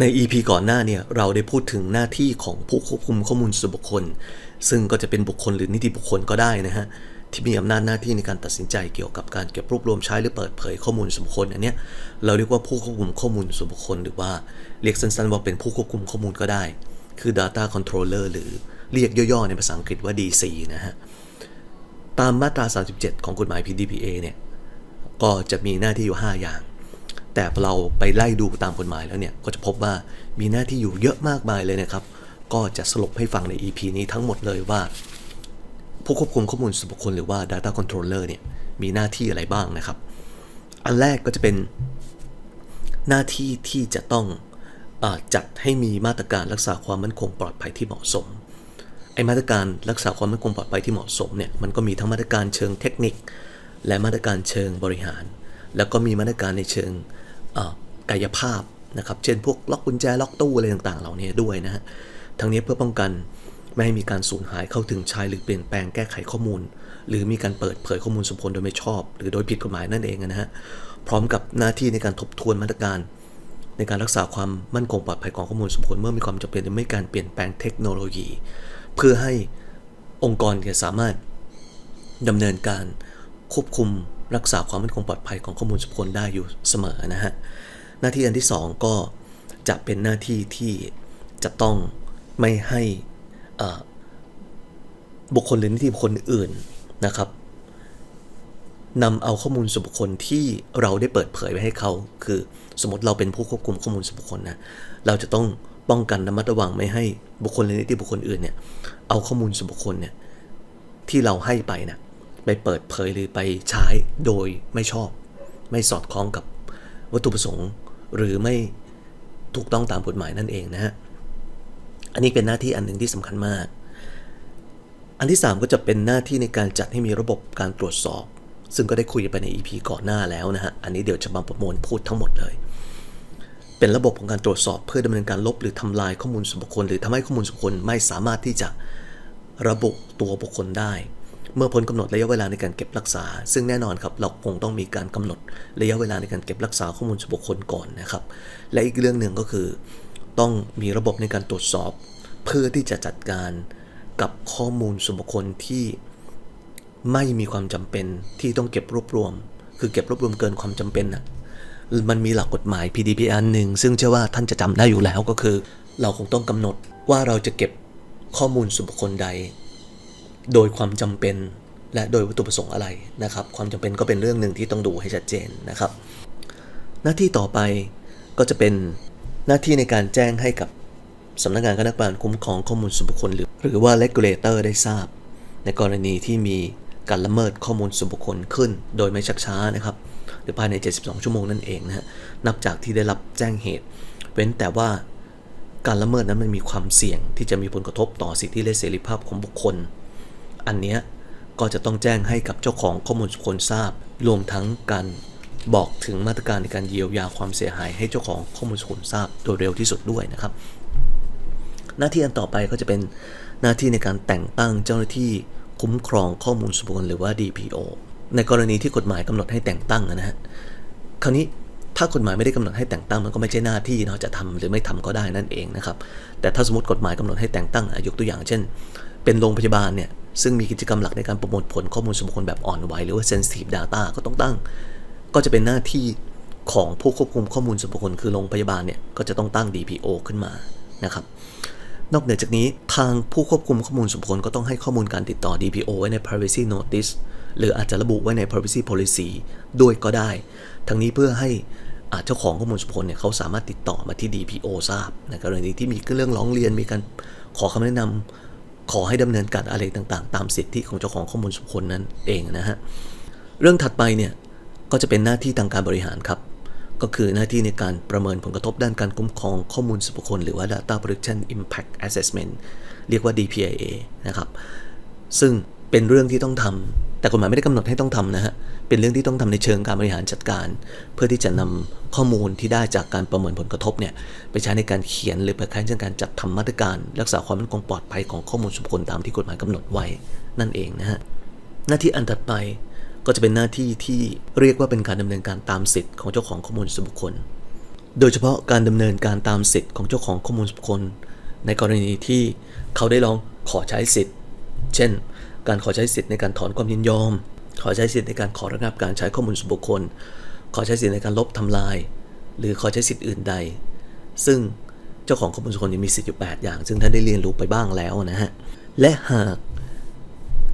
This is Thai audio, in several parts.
ใน EP ก่อนหน้าเนี่ยเราได้พูดถึงหน้าที่ของผู้ควบคุมข้อมูลส่วนบุคคล ซึ่งก็จะเป็นบุคคลหรือนิติบุคคลก็ได้นะฮะที่มีอำนาจหน้าที่ในการตัดสินใจเกี่ยวกับการเก็บรวบรวมใช้หรือเปิดเผยข้อมูลส่วนบุคคลอันเนี้ยเราเรียกว่าผู้ควบคุมข้อมูลส่วนบุคคล หรือว่าเรียกสั้นๆว่าเป็นผู้ควบคุมข้อมูลก็ได้ คือ data controller หรือเรียกย่อๆในภาษาอังกฤษว่า DC นะฮะตามมาตรา 37 ของกฎหมาย PDPA เนี่ยก็จะมีหน้าที่อยู่ 5 อย่าง แต่เราไปไล่ดูตามกฎหมายแล้วเนี่ย ก็จะพบว่ามีหน้าที่อยู่เยอะมากมายเลยนะครับ ก็จะสรุปให้ฟังใน EP นี้ทั้งหมดเลยว่า ผู้ควบคุมข้อมูลส่วนบุคคลหรือว่า Data Controller เนี่ย มีหน้าที่อะไรบ้างนะครับ อันแรกก็จะเป็นหน้าที่ที่จะต้องอจัดให้มีมาตรการรักษาความมั่นคงปลอดภัยที่เหมาะสมไอมาตรการรักษาความมั่นคงปลอดภัยที่เหมาะสมเนี่ยมันก็มีทั้งมาตรการเชิงเทคนิค และมาตรการเชิงบริหาร แล้วก็มีมาตรการในเชิง กายภาพนะครับ เช่นพวกล็อกกุญแจล็อกตู้อะไรต่างๆ เหล่านี้ด้วยนะฮะ ทั้งนี้เพื่อป้องกันไม่ให้มีการสูญหายเข้าถึงใช้หรือเปลี่ยนแปลงแก้ไขข้อมูล หรือมีการเปิดเผยข้อมูลสมผลโดยไม่ชอบ หรือโดยผิดกฎหมายนั่นเองนะฮะ พร้อมกับหน้าที่ในการทบทวนมาตรการ ในการรักษาความมั่นคงปลอดภัยของข้อมูลสมผลเมื่อมีความจำเป็นจะไม่การเปลี่ยนแปลงเทคโนโลยี เพื่อให้องค์กรสามารถดำเนินการควบคุม รักษาความมั่นคงปลอดภัยของข้อมูลส่วนบุคคลได้อยู่เสมอนะฮะหน้าที่อันที่ 2 ก็จะเป็นหน้าที่ที่จะต้องไม่ให้บุคคลหรือนิติบุคคลอื่นนะครับนำเอาข้อมูลส่วนบุคคลที่เราได้เปิดเผยไปให้เขา คือสมมติเราเป็นผู้ควบคุมข้อมูลส่วนบุคคลนะเราจะต้องป้องกันระมัดระวังไม่ให้บุคคลหรือนิติบุคคลอื่นเนี่ยเอาข้อมูลส่วนบุคคลเนี่ยที่เราให้ไปนะ ไปเปิดเผยหรือไปใช้โดยไม่ชอบ ไม่สอดคล้องกับวัตถุประสงค์ หรือไม่ถูกต้องตามกฎหมายนั่นเองนะฮะอันนี้เป็นหน้าที่อันหนึ่งที่สำคัญมาก อันที่ 3 ก็จะเป็นหน้าที่ในการจัดให้มีระบบการตรวจสอบ ซึ่งก็ได้คุยไปใน EP ก่อนหน้าแล้วนะฮะ อันนี้เดี๋ยวจะมาประมวลพูดทั้งหมดเลย เป็นระบบของการตรวจสอบเพื่อดำเนินการลบหรือทำลายข้อมูลส่วนบุคคล หรือทำให้ข้อมูลส่วนบุคคลไม่สามารถที่จะระบุตัวบุคคลได้ เมื่อพ้นกำหนดระยะเวลาในการเก็บรักษา ซึ่งแน่นอนครับเราคงต้องมีการกำหนดระยะเวลาในการเก็บรักษาข้อมูลส่วนบุคคลก่อนนะครับ และอีกเรื่องหนึ่งก็คือ ต้องมีระบบในการตรวจสอบ เพื่อที่จะจัดการกับข้อมูลส่วนบุคคลที่ไม่มีความจำเป็นที่ต้องเก็บรวบรวม คือเก็บรวบรวมเกินความจำเป็นน่ะมันมีหลักกฎหมาย PDPA หนึ่งซึ่งเชื่อว่าท่านจะจำได้อยู่แล้วก็คือ เราคงต้องกำหนดว่าเราจะเก็บข้อมูลส่วนบุคคลใด โดยความจำเป็นและโดยวัตถุประสงค์อะไรนะครับ ความจำเป็นก็เป็นเรื่องหนึ่งที่ต้องดูให้ชัดเจนนะครับ หน้าที่ต่อไปก็จะเป็นหน้าที่ในการแจ้งให้กับสำนักงานคณะกรรมการคุ้มครองข้อมูลส่วนบุคคลหรือ หรือว่า regulator ได้ทราบ ในกรณีที่มีการละเมิดข้อมูลส่วนบุคคลขึ้น โดยไม่ชักช้านะครับ หรือภายใน 72 ชั่วโมงนั่นเองนะฮะนับจากที่ได้รับแจ้งเหตุ เว้นแต่ว่าการละเมิดนั้นมันมีความเสี่ยงที่จะมีผลกระทบต่อสิทธิและเสรีภาพของบุคคล อันเนี้ยก็จะต้องแจ้งให้กับเจ้าของข้อมูลส่วนบุคคลทราบ รวมทั้งการบอกถึงมาตรการในการเยียวยาความเสียหายให้เจ้าของข้อมูลส่วนบุคคลทราบโดยเร็วที่สุดด้วยนะครับ หน้าที่อันต่อไปก็จะเป็นหน้าที่ในการแต่งตั้งเจ้าหน้าที่คุ้มครองข้อมูลส่วนบุคคลหรือว่า DPO ในกรณีที่กฎหมายกำหนดให้แต่งตั้งนะฮะคราวนี้ถ้ากฎหมายไม่ได้กำหนดให้แต่งตั้งมันก็ไม่ใช่หน้าที่เนาะจะทำหรือไม่ทำก็ได้นั่นเองนะครับแต่ถ้าสมมติกฎหมายกำหนดให้แต่งตั้งอะยกตัวอย่างเช่น เป็นโรงพยาบาลเนี่ย ซึ่งมีกิจกรรมหลักในการประมวลผลข้อมูลส่วนบุคคลแบบอ่อนไหวหรือว่า sensitive data ก็ต้องตั้ง ก็จะเป็นหน้าที่ของผู้ควบคุมข้อมูลส่วนบุคคลคือโรงพยาบาลเนี่ยก็จะต้องตั้ง DPO ขึ้นมานะครับ นอกเหนือจากนี้ทางผู้ควบคุมข้อมูลส่วนบุคคลก็ต้องให้ข้อมูลการติดต่อ DPO ไว้ใน privacy notice หรืออาจจะระบุไว้ใน privacy policy ด้วยก็ได้ ทั้งนี้เพื่อให้อาเจ้าของข้อมูลส่วนบุคคลเนี่ยเขาสามารถติดต่อมาที่ DPO ทราบในกรณีที่มีเรื่องร้องเรียนมีการขอคำแนะนำ ขอให้ดำเนินการอะไรต่างๆ ตามสิทธิของเจ้าของข้อมูลส่วนบุคคลนั่นเองนะฮะเรื่องถัดไปเนี่ยก็จะเป็นหน้าที่ทางการบริหารครับ ก็คือหน้าที่ในการประเมินผลกระทบด้านการคุ้มครองข้อมูลส่วนบุคคล หรือว่า Data Protection Impact Assessment เรียกว่า DPIA นะครับ ซึ่งเป็นเรื่องที่ต้องทำ แต่กฎหมายไม่ได้กำหนดให้ต้องทำนะฮะ เป็นเรื่องที่ต้องทำในเชิงการบริหารจัดการ เพื่อที่จะนำข้อมูลที่ได้จากการประเมินผลกระทบเนี่ยไปใช้ในการเขียนหรือไปใช้ในการจัดทำมาตรการ รักษาความมั่นคงปลอดภัยของข้อมูลส่วนบุคคลตามที่กฎหมายกำหนดไว้นั่นเองนะฮะ หน้าที่อันถัดไปก็จะเป็นหน้าที่ที่เรียกว่าเป็นการดำเนินการตามสิทธิ์ของเจ้าของข้อมูลส่วนบุคคล โดยเฉพาะการดำเนินการตามสิทธิ์ของเจ้าของข้อมูลส่วนบุคคล ในกรณีที่เขาได้ลองขอใช้สิทธิ์ เช่น การขอใช้สิทธิ์ในการถอนความยินยอม ขอใช้สิทธิ์ในการขอระงับการใช้ข้อมูลส่วนบุคคล ขอใช้สิทธิ์ในการลบทำลาย หรือขอใช้สิทธิ์อื่นใด ซึ่งเจ้าของข้อมูลส่วนบุคคลมีสิทธิ์อยู่ 8 อย่าง ซึ่งท่านได้เรียนรู้ไปบ้างแล้วนะฮะ และหาก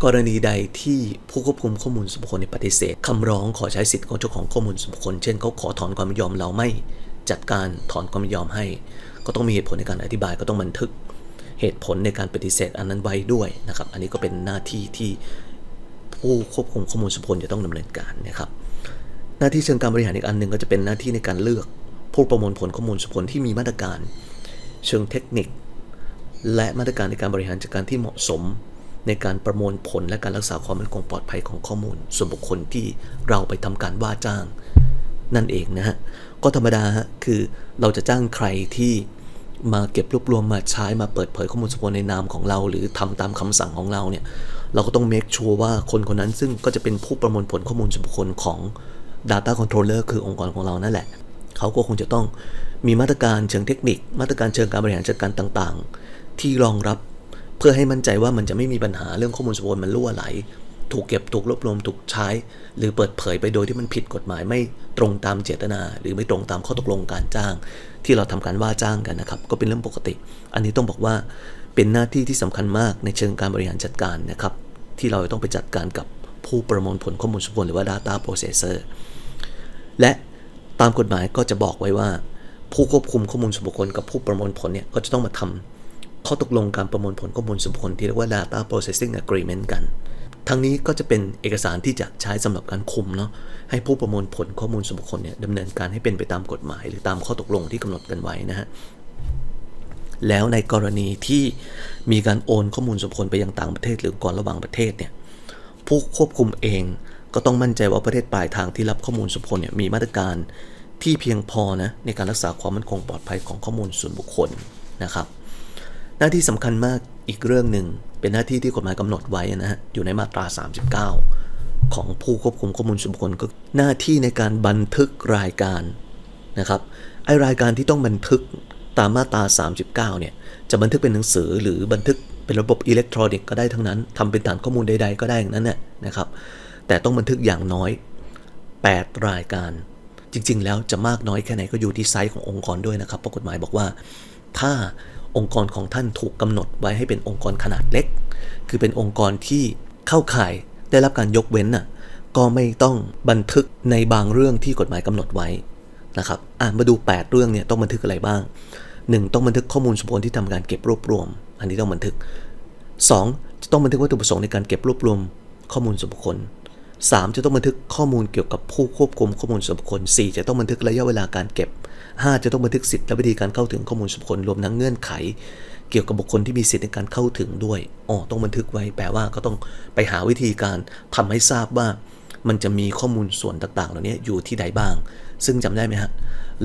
กรณีใดที่ผู้ควบคุมข้อมูลส่วนบุคคลในปฏิเสธคำร้องขอใช้สิทธิ์ของเจ้าของข้อมูลส่วนบุคคล เช่นเขาขอถอนความยินยอมเราไม่จัดการถอนความยินยอมให้ ก็ต้องมีเหตุผลในการอธิบายก็ต้องบันทึก เหตุผลในการปฏิเสธอันนั้นไว้ด้วยนะครับ อันนี้ก็เป็นหน้าที่ที่ผู้ควบคุมข้อมูลส่วนบุคคลจะต้องดำเนินการนะครับ หน้าที่เชิงการบริหารอีกอันหนึ่งก็จะเป็นหน้าที่ในการเลือกผู้ประมวลผลข้อมูลส่วนบุคคลที่มีมาตรการ เชิงเทคนิค และมาตรการในการบริหารจัดการที่เหมาะสม ในการประมวลผลและการรักษาความมั่นคงปลอดภัยของข้อมูล ส่วนบุคคลที่เราไปทำการว่าจ้าง นั่นเองนะฮะก็ธรรมดาฮะคือเราจะจ้างใครที่ มาเก็บรวบรวมมาใช้มาเปิดเผยข้อมูลส่วนบุคคลในนามของเรา หรือทำตามคำสั่งของเราเนี่ยเราก็ต้อง make sure ว่าคนคนนั้นซึ่งก็จะเป็นผู้ประมวลผลข้อมูลส่วนบุคคลของ Data Controller คือองค์กรของเรานั่นแหละ เขาก็คงจะต้องมีมาตรการเชิงเทคนิค มาตรการเชิงการบริหารจัดการต่างๆ ที่รองรับเพื่อให้มั่นใจว่ามันจะไม่มีปัญหาเรื่องข้อมูลส่วนบุคคลมันรั่วไหล ถูกเก็บถูกรวบรวมถูกใช้ หรือเปิดเผยไปโดยที่มันผิดกฎหมายไม่ตรงตามเจตนา หรือไม่ตรงตามข้อตกลงการจ้าง ที่เราทำการว่าจ้างกันนะครับ ก็เป็นเรื่องปกติ อันนี้ต้องบอกว่าเป็นหน้าที่ที่สำคัญมากในเชิงการบริหารจัดการนะครับ ที่เราต้องไปจัดการกับผู้ประมวลผลข้อมูลส่วนบุคคลหรือว่า data processor และตามกฎหมายก็จะบอกไว้ว่า ผู้ควบคุมข้อมูลส่วนบุคคลกับผู้ประมวลผลเนี่ยก็จะต้องมาทำข้อตกลงการประมวลผลข้อมูลส่วนบุคคลที่เรียกว่า data processing agreement กัน ทั้งนี้ก็จะเป็นเอกสารที่จะใช้สำหรับการคุมเนาะให้ผู้ประมวลผลข้อมูลส่วนบุคคลเนี่ยดำเนินการให้เป็นไปตามกฎหมาย หรือตามข้อตกลงที่กำหนดกันไว้นะฮะแล้วในกรณีที่มีการโอนข้อมูลส่วนบุคคลไปยังต่างประเทศ หรือองค์กรระหว่างประเทศเนี่ยผู้ควบคุมเองก็ต้องมั่นใจว่าประเทศปลายทางที่รับข้อมูลส่วนบุคคลเนี่ยมีมาตรการที่เพียงพอนะในการรักษาความมั่นคงปลอดภัยของข้อมูลส่วนบุคคลนะครับ หน้าที่สำคัญมากอีกเรื่องหนึ่งเป็นหน้าที่ที่กฎหมายกำหนดไว้นะฮะอยู่ในมาตรา 39 ของผู้ควบคุมข้อมูลส่วนบุคคลก็หน้าที่ในการบันทึกรายการนะครับไอรายการที่ต้องบันทึกตามมาตรา 39 เนี่ยจะบันทึกเป็นหนังสือหรือบันทึกเป็นระบบอิเล็กทรอนิกส์ก็ได้ทั้งนั้นทำเป็นฐานข้อมูลใดๆก็ได้อย่างนั้นแหละนะครับ แต่ต้องบันทึกอย่างน้อย 8 รายการ จริงๆ แล้วจะมากน้อยแค่ไหนก็อยู่ที่ไซส์ขององค์กรด้วยนะครับเพราะกฎหมายบอกว่า ถ้า องค์กรของท่านถูกกำหนดไว้ให้เป็นองค์กรขนาดเล็ก คือเป็นองค์กรที่เข้าข่ายได้รับการยกเว้นน่ะก็ไม่ต้องบันทึกในบางเรื่องที่กฎหมายกำหนดไว้นะครับอะมาดู 8 เรื่องเนี่ยต้องบันทึกอะไรบ้าง 1. ต้องบันทึกข้อมูลส่วนบุคคลที่ทำการเก็บรวบรวม อันนี้ต้องบันทึก 2. จะต้องบันทึกวัตถุประสงค์ในการเก็บรวบรวมข้อมูลส่วนบุคคล 3. จะต้องบันทึกข้อมูลเกี่ยวกับผู้ควบคุมข้อมูลส่วนบุคคล 4. จะต้องบันทึกระยะเวลาการเก็บ 5. จะต้องบันทึกสิทธิและวิธีการเข้าถึงข้อมูลส่วนบุคคลรวมทั้งเงื่อนไข เกี่ยวกับบุคคลที่มีสิทธิในการเข้าถึงด้วยอ๋อต้องบันทึกไว้แปลว่าก็ต้องไปหาวิธีการทำให้ทราบว่า มันจะมีข้อมูลส่วนต่างๆ เหล่านี้อยู่ที่ใดบ้าง ซึ่งจำได้ไหมฮะ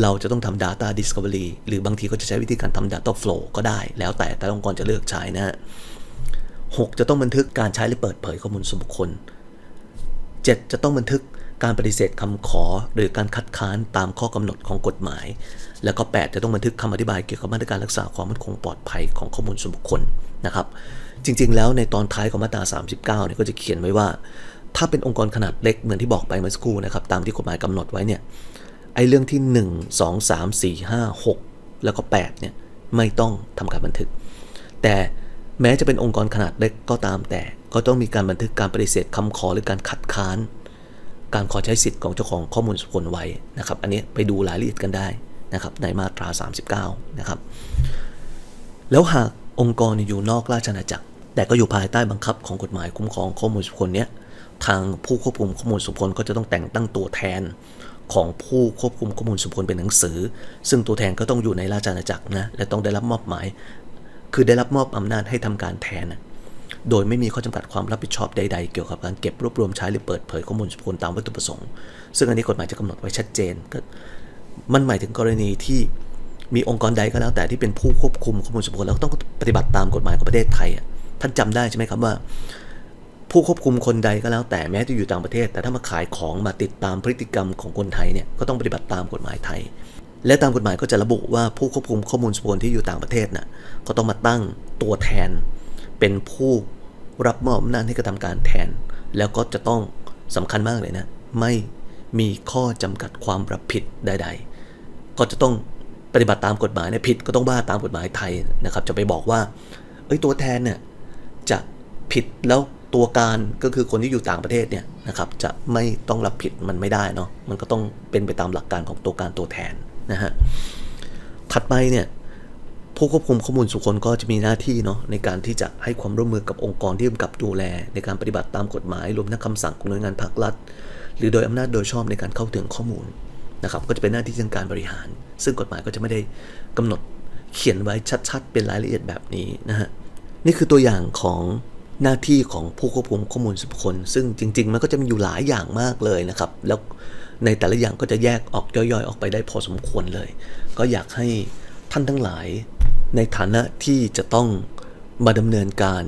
เราจะต้องทำ data discovery หรือบางทีก็จะใช้วิธีการทำ data flow ก็ได้ แล้วแต่แต่องค์กรจะเลือกใช้นะฮะ 6. จะต้องบันทึกการใช้และเปิดเผยข้อมูลส่วนบุคคล 7. จะต้องบันทึกการปฏิเสธคำขอหรือการคัดค้านตามข้อกำหนดของกฎหมาย แล้วก็ 8 จะต้องบันทึกคำอธิบายเกี่ยวกับมาตรการรักษาความมั่นคงปลอดภัยของข้อมูลส่วนบุคคลนะครับ จริง ๆ แล้วในตอนท้ายของมาตรา 39เนี่ยก็จะเขียนไว้ว่า ถ้าเป็นองค์กรขนาดเล็กเหมือนที่บอกไปเมื่อสักครู่นะครับตามที่กฎหมายกำหนดไว้เนี่ยไอ้เรื่องที่ 1 2 3 4 5 6 แล้วก็8เนี่ยไม่ต้องทำการบันทึก แต่แม้จะเป็นองค์กรขนาดเล็กก็ตามแต่ ก็ต้องมีการบันทึกการปฏิเสธคำขอหรือการคัดค้าน การขอใช้สิทธิ์ของเจ้าของข้อมูลส่วนไว้นะครับ อันนี้ไปดูรายละเอียดกันได้นะครับในมาตรา 39 นะครับ แล้วหากองค์กรอยู่นอกราชอาณาจักร แต่ก็อยู่ภายใต้บังคับของกฎหมายคุ้มครองข้อมูลส่วนเนี้ยทางผู้ควบคุมข้อมูลส่วนก็จะต้องแต่งตั้งตัวแทนของผู้ควบคุมข้อมูลส่วนเป็นหนังสือ ซึ่งตัวแทนก็ต้องอยู่ในราชอาณาจักรนะและต้องได้รับมอบหมาย คือได้รับมอบอำนาจให้ทำการแทน โดยไม่มีข้อจำกัดความรับผิดชอบใด ๆ เกี่ยวกับการเก็บรวบรวมใช้หรือเปิดเผยข้อมูลส่วนบุคคลตามวัตถุประสงค์ ซึ่งอันนี้กฎหมายจะกำหนดไว้ชัดเจนก็มันหมายถึงกรณีที่มีองค์กรใดก็แล้วแต่ที่เป็นผู้ควบคุมข้อมูลส่วนบุคคลแล้วต้องปฏิบัติตามกฎหมายของประเทศไทยท่านจำได้ใช่ไหมครับว่า ผู้ควบคุมคนใดก็แล้วแต่แม้จะอยู่ต่างประเทศ แต่ถ้ามาขายของมาติดตามพฤติกรรมของคนไทยเนี่ยก็ต้องปฏิบัติตามกฎหมายไทย และตามกฎหมายก็จะระบุว่าผู้ควบคุมข้อมูลส่วนบุคคลที่อยู่ต่างประเทศน่ะก็ต้องมาตั้งตัวแทน เป็นผู้รับมอบอำนาจให้กระทำการแทน แล้วก็จะต้องสำคัญมากเลยนะ ไม่มีข้อจำกัดความรับผิดใด ๆ ก็จะต้องปฏิบัติตามกฎหมายเนี่ยผิดก็ต้องว่าตามกฎหมายไทยนะครับ จะไปบอกว่า เอ้ยตัวแทนเนี่ยจะผิดแล้วตัวการก็คือคนที่อยู่ต่างประเทศเนี่ยนะครับจะไม่ต้องรับผิดมันไม่ได้เนาะมันก็ต้องเป็นไปตามหลักการของตัวการตัวแทนนะฮะถัดไปเนี่ย ผู้ควบคุมข้อมูลส่วนบุคคลก็จะมีหน้าที่เนาะในการที่จะให้ความร่วมมือกับองค์กรที่กำกับดูแล ในการปฏิบัติตามกฎหมาย รวมทั้งคำสั่งของหน่วยงานภาครัฐ หรือโดยอำนาจโดยชอบในการเข้าถึงข้อมูลนะครับก็จะเป็นหน้าที่ทางการบริหาร ซึ่งกฎหมายก็จะไม่ได้กำหนดเขียนไว้ชัด ๆ เป็นรายละเอียดแบบนี้นะฮะนี่คือตัวอย่างของหน้าที่ของผู้ควบคุมข้อมูลส่วนบุคคล ซึ่งจริง ๆ มันก็จะมีอยู่หลายอย่างมากเลยนะครับ แล้วในแต่ละอย่างก็จะแยกออกย่อยๆ ออกไปได้พอสมควรเลย ก็อยากให้ท่านทั้งหลาย ในฐานะที่จะต้องมาดำเนินการ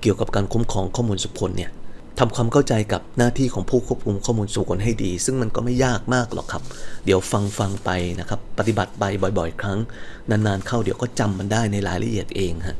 เกี่ยวกับการคุ้มครองข้อมูลส่วนบุคคลเนี่ยทำความเข้าใจกับหน้าที่ของผู้ควบคุมข้อมูลส่วนบุคคลให้ดี ซึ่งมันก็ไม่ยากมากหรอกครับ เดี๋ยวฟังฟังไปนะครับ ปฏิบัติไปบ่อย ๆ ครั้ง นานๆเข้าเดี๋ยวก็จำมันได้ในรายละเอียดเองฮะ